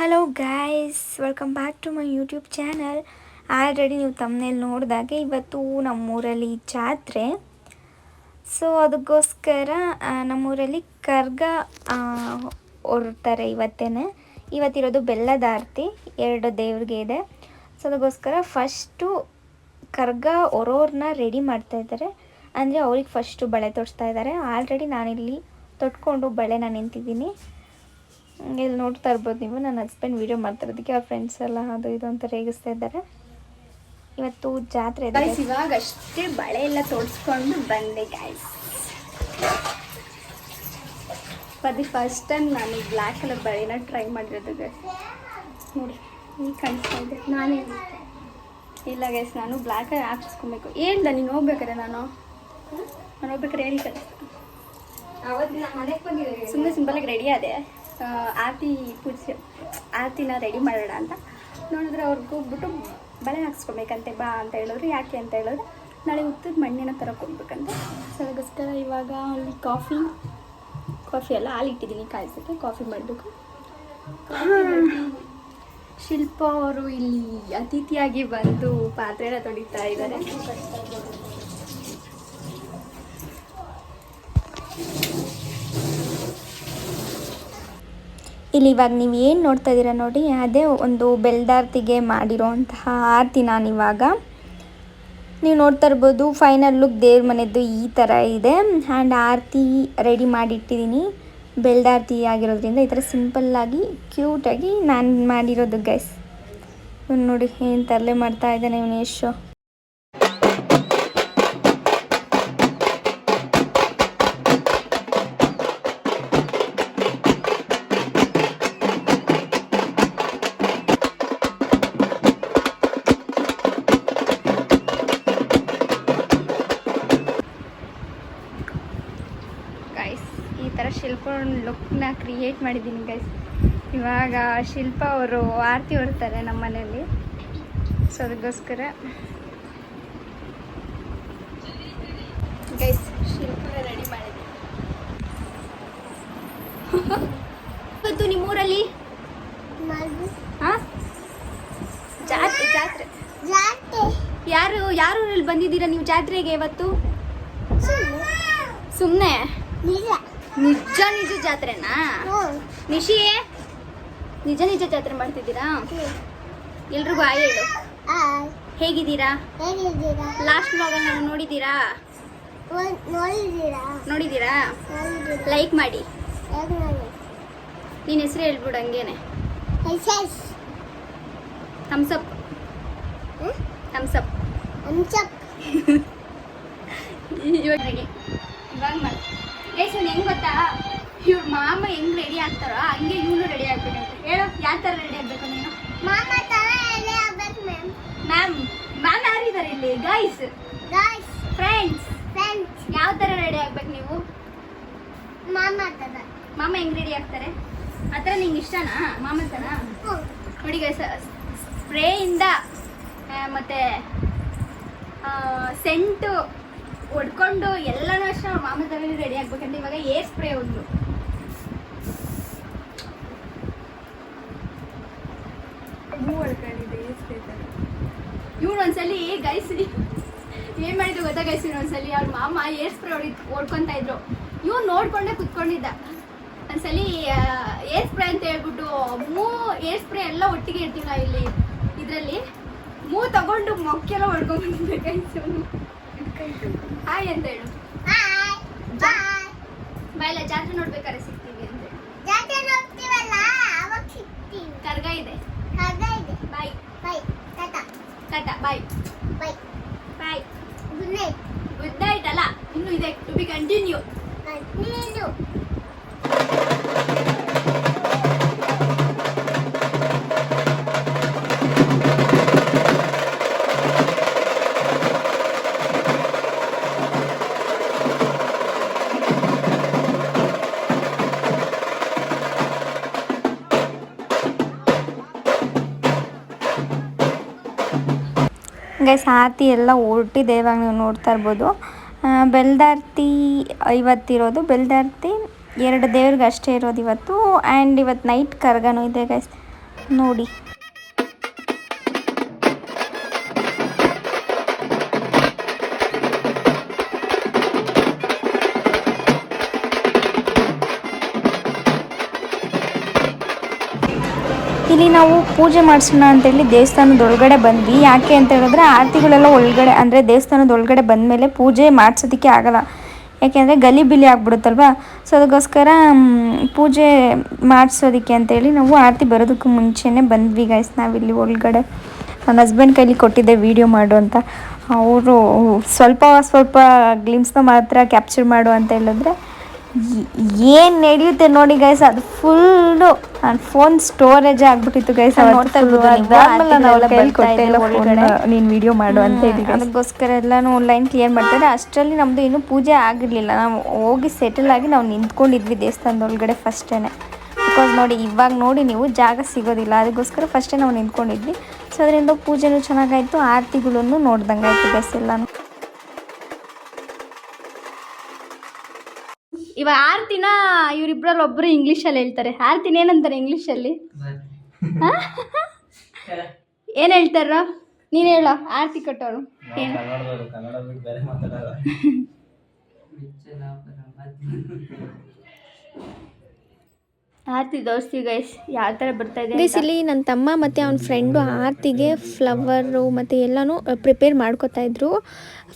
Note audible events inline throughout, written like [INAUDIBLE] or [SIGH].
Hello guys welcome back to my YouTube channel already ನೀವು ತಮ್ಮನೇಲಿ ನೋಡಿದಾಗೆ ಇವತ್ತು ನಮ್ಮೂರಲ್ಲಿ ಜಾತ್ರೆ. ಸೊ ಅದಕ್ಕೋಸ್ಕರ ನಮ್ಮೂರಲ್ಲಿ ಕರ್ಗ ಹೊರಡ್ತಾರೆ ಇವತ್ತೇ ಇವತ್ತಿರೋದು ಬೆಲ್ಲದಾರ್ತಿ, ಎರಡು ದೇವ್ರಿಗೆ ಇದೆ. ಸೊ ಅದಕ್ಕೋಸ್ಕರ ಫಸ್ಟು ಕರ್ಗ ಹೊರೋರ್ನ ರೆಡಿ ಮಾಡ್ತಾ ಇದ್ದಾರೆ. ಅಂದರೆ ಅವ್ರಿಗೆ ಫಸ್ಟು ಬಳೆ ತೊಡಿಸ್ತಾ ಇದ್ದಾರೆ. ಆಲ್ರೆಡಿ ನಾನಿಲ್ಲಿ ತೊಟ್ಕೊಂಡು ಬಳೆನ ನಿಂತಿದ್ದೀನಿ. ಇಲ್ಲಿ ನೋಡ್ತಾ ಇರ್ಬೋದು ನೀವು. ನನ್ನ ಹಸ್ಬೆಂಡ್ ವೀಡಿಯೋ ಮಾಡ್ತಿರೋದಕ್ಕೆ ಅವ್ರ ಫ್ರೆಂಡ್ಸ್ ಎಲ್ಲ ಅದು ಇದು ಅಂತ ರೇಗಿಸ್ತಾ ಇದ್ದಾರೆ. ಇವತ್ತು ಜಾತ್ರೆ ಇದೆ ಇವಾಗ ಅಷ್ಟೇ ಬಳೆ ಎಲ್ಲ ತೋರಿಸ್ಕೊಂಡು ಬಂದೆ ಗೈಸ್ ದಿ ಫಸ್ಟ್ ಟೈಮ್ ನಾನು ಈ ಬ್ಲ್ಯಾಕ್ ಕಲರ್ ಬಳೆನ ಟ್ರೈ ಮಾಡಿರೋದು ಗೈಸ್ ನೋಡಿ ಈಗ ಕಾಣಿಸ್ತಾ ಇದೆ. ನಾನೇ ಇಲ್ಲ ಗೈಸ್ ನಾನು ಬ್ಲ್ಯಾಕ್ ಕಲರ್ ಹಾಕ್ಸ್ಕೊಬೇಕು ಹೇಳ್ದ ನೀನು ಹೋಗ್ಬೇಕಾರೆ ನಾನು? ನಾನು ಹೋಗ್ಬೇಕಾರೆ ಹೇಳಿ ಕಡೆ ಸುಮ್ಮನೆ ಸಿಂಪಲಾಗಿ ರೆಡಿ ಆದೆ. ಆರತಿ ಪೂಜೆ ಆರತಿನ ರೆಡಿ ಮಾಡೋಣ ಅಂತ ನೋಡಿದ್ರೆ ಅವ್ರಿಗೆ ಹೋಗ್ಬಿಟ್ಟು ಬಳೆ ಹಾಕ್ಸ್ಕೊಬೇಕಂತೆ ಬಾ ಅಂತ ಹೇಳಿದ್ರು. ಯಾಕೆ ಅಂತ ಹೇಳಿದ್ರೆ ನಾಳೆ ಉತ್ತದ ಮಣ್ಣಿನ ಥರ ಹೋಗ್ಬೇಕಂತ ಸೊ ಅದಕ್ಕೋಸ್ಕರ ಇವಾಗ ಅಲ್ಲಿ ಕಾಫಿ ಕಾಫಿ ಎಲ್ಲ ಹಾಲಿಟ್ಟಿದ್ದೀನಿ ಕಾಯಿಸೋಕ್ಕೆ ಕಾಫಿ ಮಾಡಬೇಕು. ಶಿಲ್ಪ ಅವರು ಇಲ್ಲಿ ಅತಿಥಿಯಾಗಿ ಬಂದು ಪಾತ್ರೆನ ತೊಡಿತಾ ಇದ್ದಾರೆ. ಇಲ್ಲಿ ಇವಾಗ ನೀವು ಏನು ನೋಡ್ತಾ ಇದ್ದೀರಾ ನೋಡಿ, ಅದೇ ಒಂದು ಬೆಲ್ದಾರ್ತಿಗೆ ಮಾಡಿರೋಂತಹ ಆರತಿ ನಾನು ಇವಾಗ. ನೀವು ನೋಡ್ತಾ ಇರ್ಬೋದು ಫೈನಲ್ ಲುಕ್ ದೇವ್ರ ಮನೆದ್ದು ಈ ಥರ ಇದೆ. ಆ್ಯಂಡ್ ಆರತಿ ರೆಡಿ ಮಾಡಿಟ್ಟಿದ್ದೀನಿ ಬೆಲ್ದಾರ್ತಿ ಆಗಿರೋದ್ರಿಂದ ಈ ಥರ ಸಿಂಪಲ್ಲಾಗಿ ಕ್ಯೂಟಾಗಿ ನಾನು ಮಾಡಿರೋದು ಗೈಸ್ ನೋಡಿ ಏನು ತರಲೆ ಮಾಡ್ತಾ ಇದ್ದಾನೆ ಇವನು ಯಶು. ಕ್ರಿಯೇಟ್ ಮಾಡಿದ್ದೀನಿ ಗೈಸ್ ಇವಾಗ ಶಿಲ್ಪ ಅವರು ಆರತಿ ಹೊರ್ತಾರೆ ನಮ್ಮ ಮನೆಯಲ್ಲಿ ಸೊ ಅದಕ್ಕೋಸ್ಕರ. ಗೈಸ್ ಶಿಲ್ಪ ರೆಡಿ ಮಾಡಿದ್ದೀನಿ [LAUGHS] ಇವತ್ತು ನಿಮ್ಮೂರಲ್ಲಿ? ಹಾಂ? ಜಾತ್ರೆ ಜಾತ್ರೆ. ಯಾರು ಯಾರು ಊರಲ್ಲಿ ಬಂದಿದ್ದೀರಾ ನೀವು ಜಾತ್ರೆಗೆ ಇವತ್ತು? ಸುಮ್ಮನೆ ನಿಜ ನಿಜ ಜಾತ್ರೆನಾ? ನಿಶಿ ನಿಜ ನಿಜ ಜಾತ್ರೆ ಮಾಡ್ತಿದ್ದೀರಾ? ಎಲ್ರಿಗೂ ಆಯ್ ಹೇಳು. ಹೇಗಿದ್ದೀರಾ? ಲಾಸ್ಟ್ ವ್ಲಾಗಲ್ಲಿ ನಾನು ನೋಡಿದ್ದೀರಾ? ನೋಡಿದ್ದೀರಾ? ಲೈಕ್ ಮಾಡಿ. ನಿನ್ನ ಹೆಸರು ಹೇಳ್ಬಿಡು ಹಂಗೇನೆ. ಥಮ್ಸಪ್ [LAUGHS] ಥಮ್ಸಪ್ ಇವಾಗ ಇವಾಗ ಮಾಡಿ. ಗೈಸ್ ಇವ್ನು ಹೆಂಗ್ ಗೊತ್ತಾ? ಇವ್ರ ಮಾಮ ಹೆಂಗ್ ರೆಡಿ ಆಗ್ತಾರೋ ಹಂಗೆ ಇವನು ರೆಡಿ ಆಗ್ಬೇಕು ಹೇಳು ಯಾವ ಥರ ರೆಡಿ ಆಗ್ಬೇಕು ನೀನು? ಮ್ಯಾಮ್ ಮ್ಯಾಮ್ ಯಾರಿದ್ದಾರೆ ಇಲ್ಲಿ? ಗೈಸ್ ಫ್ರೆಂಡ್ಸ್ ಯಾವ ಥರ ರೆಡಿ ಆಗ್ಬೇಕು ನೀವು? ಮಾಮ ಹೆಂಗ್ ರೆಡಿ ಆಗ್ತಾರೆ? ಆ ಥರ ನಿಂಗೆ ಇಷ್ಟನಾ? ಮಾಮ ತರ ನೋಡಿ ಗೈಸ್ ಸ್ಪ್ರೇಯಿಂದ ಮತ್ತೆ ಸೆಂಟು ಹೊಡ್ಕೊಂಡು ಎಲ್ಲನೂ ಅಷ್ಟೇ ಅವ್ರ ಮಾಮ ತಲೆಯಲ್ಲಿ ರೆಡಿ ಆಗ್ಬೇಕಂತ ಇವಾಗ ಏರ್ ಸ್ಪ್ರೇ ಒಂದು. ಇವ್ನು ಒಂದ್ಸಲಿ ಗೈಸಿ ಏನ್ ಮಾಡಿದ್ರು ಗೊತ್ತಾ ಗೈಸಿ ಒಂದ್ಸಲಿ ಅವ್ರ ಮಾಮ ಏರ್ ಸ್ಪ್ರೇ ಹೊಡಿ ಹೊಡ್ಕೊಂತ ಇದ್ರು. ಇವ್ನು ನೋಡ್ಕೊಂಡೆ ಕುತ್ಕೊಂಡಿದ್ದ. ಒಂದ್ಸಲಿ ಏರ್ ಸ್ಪ್ರೇ ಅಂತ ಹೇಳ್ಬಿಟ್ಟು ಮೂ ಏರ್ ಸ್ಪ್ರೇ ಎಲ್ಲ ಒಟ್ಟಿಗೆ ಇರ್ತೀವಿ ನಾವು ಇಲ್ಲಿ ಇದರಲ್ಲಿ ಮೂ ತಗೊಂಡು ಮೊಕ್ಕೆಲ್ಲ ಹೊಡ್ಕೊಂಡ್ಬಂದಿದ್ದೆ ಗೈಸ್ ಹಾಯ್ ಅಂತ ಹೇಳು ಗೈಸ್ ಹಾತಿ ಎಲ್ಲ ಹೊರಟಿದೆ ಇವಾಗ ನೀವು ನೋಡ್ತಾ ಇರ್ಬೋದು. ಬೆಲ್ದಾರ್ತಿ ಇವತ್ತಿರೋದು ಬೆಳ್ದಾರ್ತಿ ಎರಡು ದೇವ್ರಿಗೆ ಅಷ್ಟೇ ಇರೋದು ಇವತ್ತು. ಆ್ಯಂಡ್ ಇವತ್ತು ನೈಟ್ ಕರ್ಗನೂ ಇದೆ ಗೈಸ್ ನೋಡಿ. ಪೂಜೆ ಮಾಡಿಸೋಣ ಅಂತೇಳಿ ದೇವಸ್ಥಾನದ ಒಳಗಡೆ ಬಂದ್ವಿ. ಯಾಕೆ ಅಂತ ಹೇಳಿದ್ರೆ ಆರತಿಗಳೆಲ್ಲ ಒಳಗಡೆ, ಅಂದರೆ ದೇವಸ್ಥಾನದ ಒಳಗಡೆ ಬಂದಮೇಲೆ ಪೂಜೆ ಮಾಡಿಸೋದಕ್ಕೆ ಆಗಲ್ಲ. ಯಾಕೆಂದರೆ ಗಲಿಬಿಲಿ ಆಗ್ಬಿಡುತ್ತಲ್ವ? ಸೊ ಅದಕ್ಕೋಸ್ಕರ ಪೂಜೆ ಮಾಡಿಸೋದಕ್ಕೆ ಅಂತೇಳಿ ನಾವು ಆರತಿ ಬರೋದಕ್ಕೂ ಮುಂಚೆನೇ ಬಂದ್ವಿ ಗೈಸ್ ನಾವಿಲ್ಲಿ ಒಳಗಡೆ. ನನ್ನ ಹಸ್ಬೆಂಡ್ ಕೈಲಿ ಕೊಟ್ಟಿದ್ದೆ ವೀಡಿಯೋ ಮಾಡು ಅಂತ. ಅವರು ಸ್ವಲ್ಪ ಸ್ವಲ್ಪ ಗ್ಲಿಮ್ಸ್ನ ಮಾತ್ರ ಕ್ಯಾಪ್ಚರ್ ಮಾಡು ಅಂತ ಹೇಳಿದ್ರೆ ಏನು ನಡೆಯುತ್ತೆ ನೋಡಿ ಗೈಸ್ ಅದು ಫುಲ್ಲು ನನ್ನ ಫೋನ್ ಸ್ಟೋರೇಜ್ ಆಗ್ಬಿಟ್ಟಿತ್ತು ಗೈಸ್ ನೋಡ್ತಾ ನೀನು ವಿಡಿಯೋ ಮಾಡು ಅಂತ ಹೇಳಿ ಅದಕ್ಕೋಸ್ಕರ ಎಲ್ಲಾನು ಲೈನ್ ಕ್ಲಿಯರ್ ಮಾಡ್ತಾರೆ. ಅಷ್ಟರಲ್ಲಿ ನಮ್ಮದು ಇನ್ನೂ ಪೂಜೆ ಆಗಿರಲಿಲ್ಲ. ನಾವು ಹೋಗಿ ಸೆಟಲ್ ಆಗಿ ನಾವು ನಿಂತ್ಕೊಂಡಿದ್ವಿ ದೇವಸ್ಥಾನದ ಒಳಗಡೆ ಫಸ್ಟೇನೆ ಬಿಕಾಸ್ ನೋಡಿ ಇವಾಗ ನೋಡಿ ನೀವು ಜಾಗ ಸಿಗೋದಿಲ್ಲ. ಅದಕ್ಕೋಸ್ಕರ ಫಸ್ಟೇ ನಾವು ನಿಂತ್ಕೊಂಡಿದ್ವಿ. ಸೊ ಅದರಿಂದ ಪೂಜೆನೂ ಚೆನ್ನಾಗಾಯ್ತು ಆರತಿಗಳನ್ನು ನೋಡ್ದಂಗೆ ಆಯ್ತು ಗೈಸ್ ಎಲ್ಲಾನು. ಇವಾಗ ಆರ್ತಿನ ಇವರಿಬ್ಬರಲ್ಲಿ ಒಬ್ಬರು ಇಂಗ್ಲೀಷಲ್ಲಿ ಹೇಳ್ತಾರೆ. ಆರ್ತಿನ ಏನಂತಾರೆ ಇಂಗ್ಲೀಷಲ್ಲಿ ಏನು ಹೇಳ್ತಾರ? ನೀನು ಹೇಳೋ. ಆರ್ತಿ ಕೊಟ್ಟವರು. ಏನು [LAUGHS] ಆರ್ತಿ ದೋಸ್ತಿ ಗೈಸ್ ಯಾವ ಥರ ಬರ್ತಾ ಇದೆ ಗೈಸ್ ಇಲ್ಲಿ ನನ್ನ ತಮ್ಮ ಮತ್ತು ಅವನ ಫ್ರೆಂಡು ಆರ್ತಿಗೆ ಫ್ಲವರು ಮತ್ತು ಎಲ್ಲನೂ ಪ್ರಿಪೇರ್ ಮಾಡ್ಕೋತಾ ಇದ್ರು.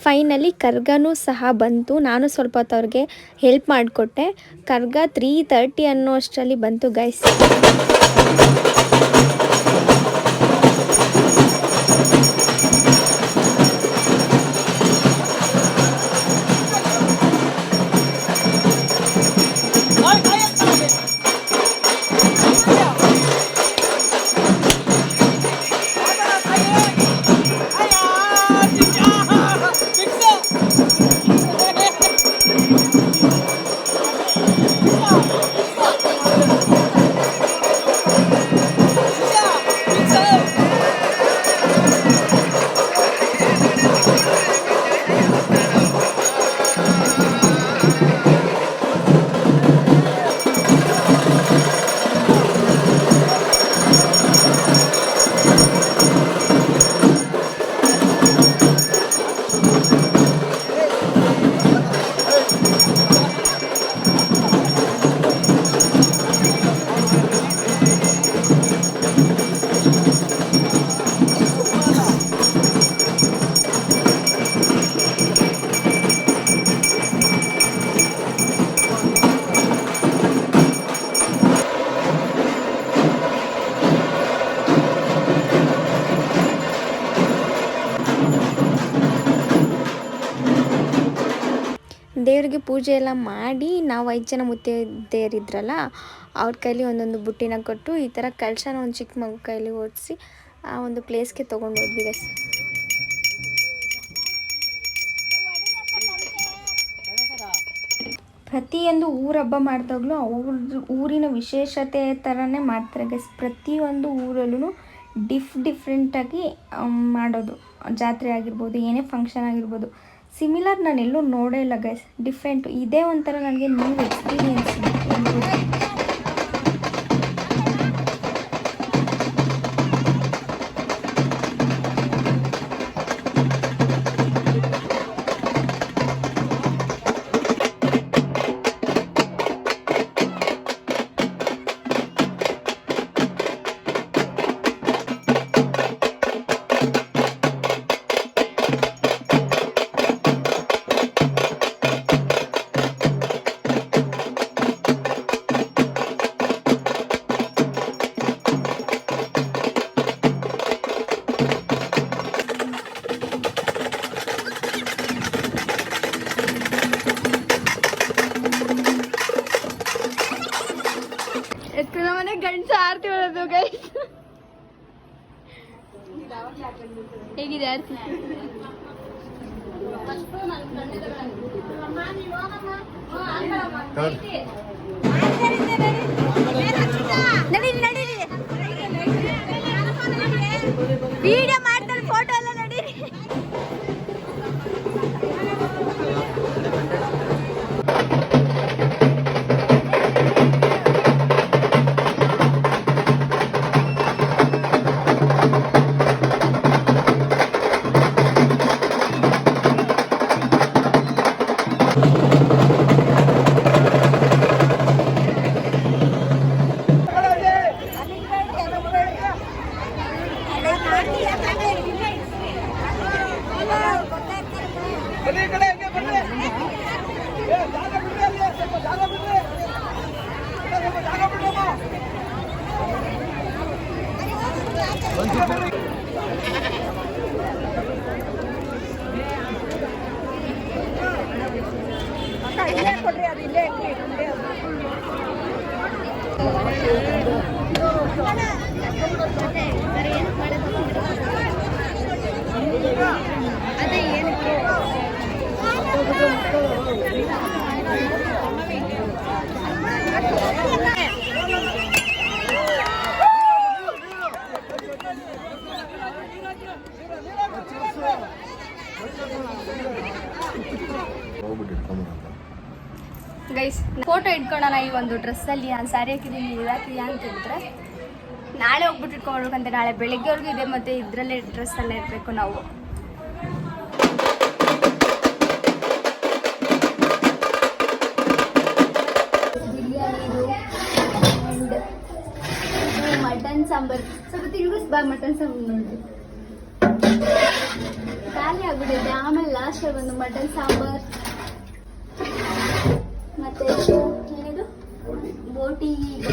ಫೈನಲಿ ಕರ್ಗನೂ ಸಹ ಬಂತು. ನಾನು ಸ್ವಲ್ಪ ಹೊತ್ತು ಅವ್ರಿಗೆ ಹೆಲ್ಪ್ ಮಾಡಿಕೊಟ್ಟೆ. ಕರ್ಗ ತ್ರೀ ತರ್ಟಿ ಅನ್ನೋ ಅಷ್ಟರಲ್ಲಿ ಬಂತು ಗೈಸ್. ಪೂಜೆ ಎಲ್ಲ ಮಾಡಿ ನಾವು ಐದು ಜನ ಮುತ್ತೈದೆಯರಿದ್ರಲ್ಲ, ಅವ್ರ ಕೈಲಿ ಒಂದೊಂದು ಬುಟ್ಟಿನ ಕೊಟ್ಟು ಈ ಥರ ಕಳಶನ ಒಂದು ಚಿಕ್ಕ ಮಗು ಕೈಲಿ ಓಡಿಸಿ ಆ ಒಂದು ಪ್ಲೇಸ್ಗೆ ತೊಗೊಂಡು ಹೋದ್ವಿ ಪ್ರತಿಯೊಂದು ಊರ ಹಬ್ಬ ಮಾಡಿದಾಗಲೂ ಅವ್ರದ್ದು ಊರಿನ ವಿಶೇಷತೆ ಥರನೇ ಮಾಡ್ತಾರೆ ಗೈಸ್ ಪ್ರತಿಯೊಂದು ಊರಲ್ಲೂ ಡಿಫ್ ಡಿಫ್ರೆಂಟಾಗಿ ಮಾಡೋದು. ಜಾತ್ರೆ ಆಗಿರ್ಬೋದು, ಏನೇ ಫಂಕ್ಷನ್ ಆಗಿರ್ಬೋದು. ಸಿಮಿಲರ್ ನಾನು ಎಲ್ಲೂ ನೋಡೇ ಇಲ್ಲ ಗೈಸ್ ಡಿಫ್ರೆಂಟು ಇದೇ ಒಂಥರ ನನಗೆ ನ್ಯೂ ಎಕ್ಸ್ಪೀರಿಯನ್ಸ್ ಎತ್ತಿನ ಮನೆ ಗಂಡಸ ಆರ್ತಿ ಹೇಳೋದು ಗೈಸ್ ಹೇಗಿದೆ ಆರ್ತಿ? ವಿಡಿಯೋ ಮಾಡ್ತಾರೆ ಫೋಟೋ ಎಲ್ಲ ಒಂದು ಡ್ರೆಸ್ಸಲ್ಲಿ ನಾನು ಸ್ಯಾರಿ ಹಾಕಿದ್ದೀನಿ ಅಂತ ಹೇಳಿದ್ರೆ ನಾಳೆ ಹೋಗ್ಬಿಟ್ಟು ಇಟ್ಕೊಳ್ಬೇಕಂತೆ ನಾಳೆ ಬೆಳಿಗ್ಗೆವರೆಗೂ ಇದೆ ಮತ್ತು ಇದರಲ್ಲೇ ಡ್ರೆಸ್ಸಲ್ಲೇ ಇರಬೇಕು ನಾವು. ಮಟನ್ ಸಾಂಬಾರ್. ಸ್ವಲ್ಪ ತಿರುಗಿಸ್ ಬಾ ಮಟನ್ ಸಾಂಬಾರ್ ನೋಡಿ ಖಾಲಿ ಆಗ್ಬಿಟ್ಟಿದೆ. ಆಮೇಲೆ ಲಾಸ್ಟ್ ಒಂದು ಮಟನ್ ಸಾಂಬಾರ್. ಮತ್ತೆ ಬೋಟಿ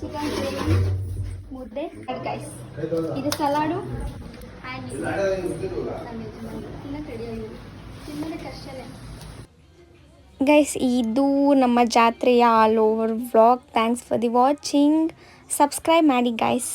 ಚಿಕನ್ ಗ್ರೇವಿ ಮುದ್ದೆ. ಗೈಸ್ ಇದು ಸಲಾಡು. ಗೈಸ್ ಇದು ನಮ್ಮ ಜಾತ್ರೆಯ all over vlog thanks for the watching subscribe ಮಾಡಿ ಗೈಸ್